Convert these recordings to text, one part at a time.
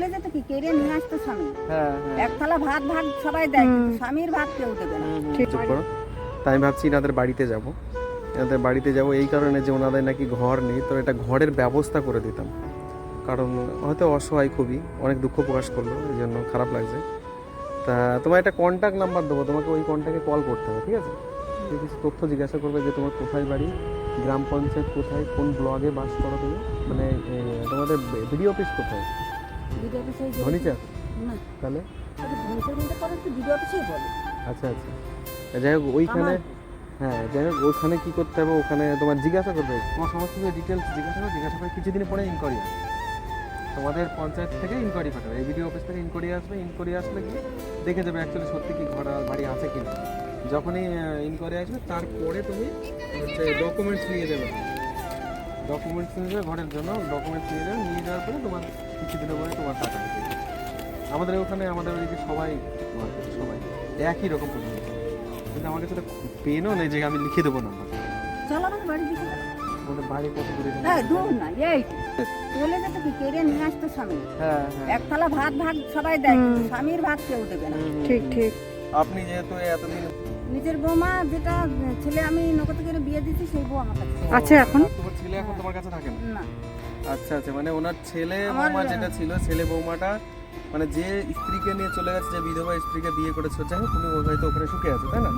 চলে যেত কি? কেড়ে নিয়ে আসতো স্বামী। হ্যাঁ হ্যাঁ। এক থালা ভাত ভাত সবাই দেয় স্বামীর ভাত কেউ দেবে না। চুপ করো। তাই আমি ভাবছি এনাদের বাড়িতে যাব। এনাদের বাড়িতে যাব এই কারণে যে ওনাদের নাকি ঘর নেই তো এটা ঘরের ব্যবস্থা করে দিতাম। কারণ হয়তো অসহায় খুবই অনেক দুঃখ প্রকাশ করল এই জন্য খারাপ লাগছে। তা তোমার একটা কন্ট্যাক্ট নাম্বার দেবো তোমাকে ওই কন্ট্যাক্টে কল করতে হবে ঠিক আছে? তুমি কিছু তথ্য জিজ্ঞাসা করবে যে তোমার কোথায় বাড়ি গ্রাম পঞ্চায়েত কোথায় কোন ব্লগে বাস করো তুমি? মানে তোমাদের ভিডিও অফিস কোথায়? ভিডিও অফিসে ধনিচা না। তাহলে? ধনিচার মধ্যে করে তো ভিডিও অফিসেই বলে। আচ্ছা আচ্ছা। যাই হোক ওইখানে হ্যাঁ যাই হোক ওখানে কি করতে হবে? ওখানে তোমার জিজ্ঞাসা করবে। তোমার সমস্ত কিছু ডিটেলস জিজ্ঞাসা করবে জিজ্ঞাসা করে কিছুদিন পরে ইনকোয়ারি আসবে। তোমাদের পঞ্চায়েত থেকে ইনকোয়ারি পাঠাবে। এবিডি অফিস থেকে ইনকোয়ারি আসবে। ইনকোয়ারি আসলে কি? দেখে যাবে অ্যাকচুয়ালি সত্যি কি ঘর বাড়ি আছে কিনা। যখনই ইনকোয়ারি আসবে তারপরে তুমি হচ্ছে ডকুমেন্টস নিয়ে যাবে। ডকুমেন্টস নিয়ে যাবে ঘরের জন্য ডকুমেন্টস নিয়ে যাবে নিয়ে যাওয়ার পরে তোমার কিছুদিনের পরে তোমার টাকা যাবে। আমাদের ওখানে আমাদের ওইদিকে সবাই তোমার সবাই একই রকম প্রশ্ন কিন্তু আমার কাছে পেনও নেই যে আমি লিখে দেবো নাম্বার চলো আমাদের বাড়ি দিকে। আমাদের বাড়ি কত দূরে হ্যাঁ দূর না এই চলে যেত কি কেড়ে নিয়ে আসতো স্বামী? হ্যাঁ হ্যাঁ। এক থালা ভাত ভাত সবাই দেয় স্বামীর ভাত কেউ দেবে না। হুম, হুম, ঠিক ঠিক। আপনি যেহেতু এতদিন নিজের বৌমা যেটা ছেলে আমি নকতে করে বিয়ে দিচ্ছি সেই বউ আমার কাছে। আছে এখন? তোমার ছেলে এখন তোমার কাছে থাকে না? আচ্ছা আচ্ছা মানে ওনার ছেলে বৌমা যেটা ছিল ছেলে বৌমাটা মানে যে স্ত্রীকে নিয়ে চলে গেছে যে বিধবা স্ত্রীকে বিয়ে করেছে যাই হোক উনি হয়তো ওখানে সুখে আছে তাই না।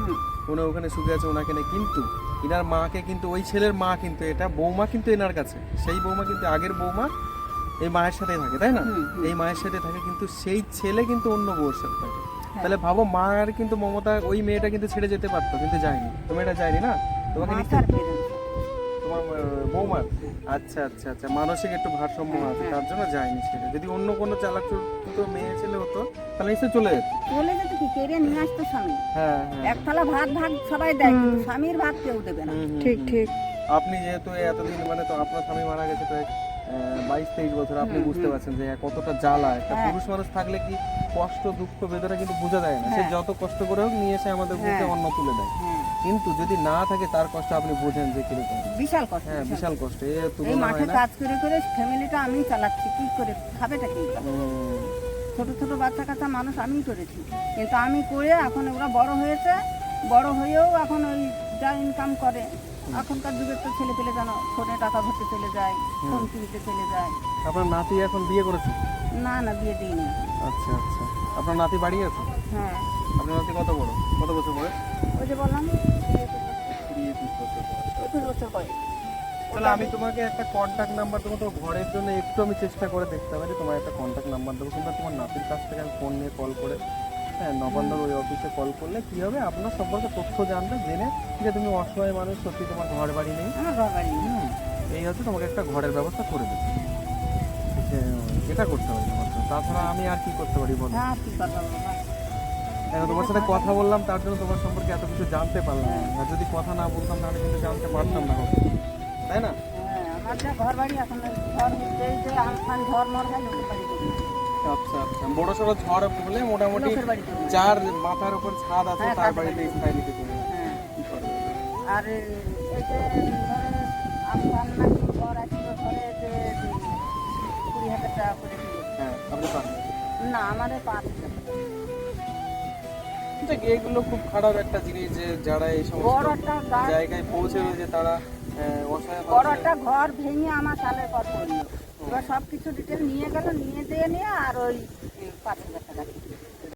উনি ওখানে সুখে আছে ওনাকে নিয়ে কিন্তু এনার মাকে কিন্তু ওই ছেলের মা কিন্তু এটা বৌমা কিন্তু এনার কাছে। সেই বৌমা কিন্তু আগের বৌমা এই মায়ের সাথে থাকে তাই না। এই মায়ের সাথে থাকে কিন্তু সেই ছেলে কিন্তু অন্য বউর সাথে থাকে। তাহলে ভাবো মায়ের কিন্তু মমতা ওই মেয়েটা কিন্তু ছেড়ে যেতে পারতো কিন্তু যায়নি। তুমি এটা যায়নি না? তোমাকে নিতে তোমার বৌমার আচ্ছা আচ্ছা আচ্ছা মানসিক একটু ভারসাম্য হ্যাঁ, আছে হ্যাঁ। তার জন্য যায়নি ছেলে যদি অন্য কোনো চালাক তো মেয়ে ছেলে হতো তাহলে এসে চলে যেত। চলে যেত কি? কেড়ে নিয়ে আসতো স্বামী। হ্যাঁ হ্যাঁ। এক থালা ভাত ভাত সবাই দেয় কিন্তু স্বামীর ভাত কেউ দেবে না। ঠিক ঠিক। আপনি যেহেতু এতদিন মানে তো আপনার স্বামী মারা গেছে তো বাইশ তেইশ বছর আপনি বুঝতে পারছেন যে কতটা জ্বালা। একটা হ্যাঁ। পুরুষ মানুষ থাকলে কি কষ্ট দুঃখ বেদনা কিন্তু বোঝা যায় না। সে হ্যাঁ। যত কষ্ট করে হোক নিয়ে এসে আমাদের বুকে হ্যাঁ। অন্ন তুলে দেয়। কিন্তু যদি না থাকে তার কষ্ট আপনি বোঝেন যে কীরকম। বিশাল কষ্ট হ্যাঁ বিশাল। কষ্ট। এ তুলনা মাঠে কাজ করে করে ফ্যামিলিটা আমি চালাচ্ছি। কি করে খাবেটা কি? ছোট ছোট বাচ্চা কাচ্চা মানুষ আমি করেছি। কিন্তু আমি করে এখন ওরা বড় হয়েছে। বড় হয়েও এখন ওই যা ইনকাম করে। এখনকার যুগের তো ছেলে পেলে জানো ফোনে টাকা ভরতে চলে যায় ফোন কিনতে চলে যায়। আপনার নাতি এখন বিয়ে করেছে? না না বিয়ে দিইনি। আচ্ছা আচ্ছা। আপনার নাতি বাড়ি আছে? হ্যাঁ। আপনার নাতি কত বড়? কত বছর বয়স? ওই যে বললাম একুশ বছর বয়স। তাহলে আমি তোমাকে একটা কন্ট্যাক্ট নাম্বার দেবো তো ঘরের জন্য একটু আমি চেষ্টা করে দেখতে পারি তোমার একটা কন্ট্যাক্ট নাম্বার দেবো। কিংবা তোমার নাতির কাছ থেকে আমি ফোন নিয়ে কল করে হ্যাঁ নবান্নর ওই অফিসে কল করলে কি হবে? আপনার সম্পর্কে তথ্য জানবে জেনে যে তুমি অসহায় মানুষ সত্যি তোমার ঘর বাড়ি নেই। আমার ঘর বাড়ি হুম, এই হচ্ছে তোমাকে একটা ঘরের ব্যবস্থা করে দেবে। এটা করতে পারি তোমার। তাছাড়া আমি আর কি করতে পারি বলো? হ্যাঁ তোমার সাথে কথা বললাম তার জন্য তোমার সম্পর্কে এত কিছু জানতে পারলাম আর যদি কথা না বলতাম তাহলে কিন্তু জানতে পারতাম না তাই না? হ্যাঁ আমার ঘর বাড়ি এখন ঘর ঝড় মর না। আচ্ছা আচ্ছা বড় সড়ো ঝড় হলে মোটামুটি। যার মাথার উপর ছাদ আছে হ্যাঁ, তার বাড়িতে। স্থায়ী নিতে হ্যাঁ আর হ্যাঁ না আমাদের পাঁচ দেখ, এগুলো খুব খারাপ একটা জিনিস যে যারা এই সমস্ত জায়গায় পৌঁছে রয়েছে তারা বড় একটা ঘর ভেঙে আমার সালের কথা পড়ল এবার সব কিছু ডিটেল নিয়ে গেল, নিয়ে দিয়ে নিয়ে আর ওই পাঁচ হাজার টাকা।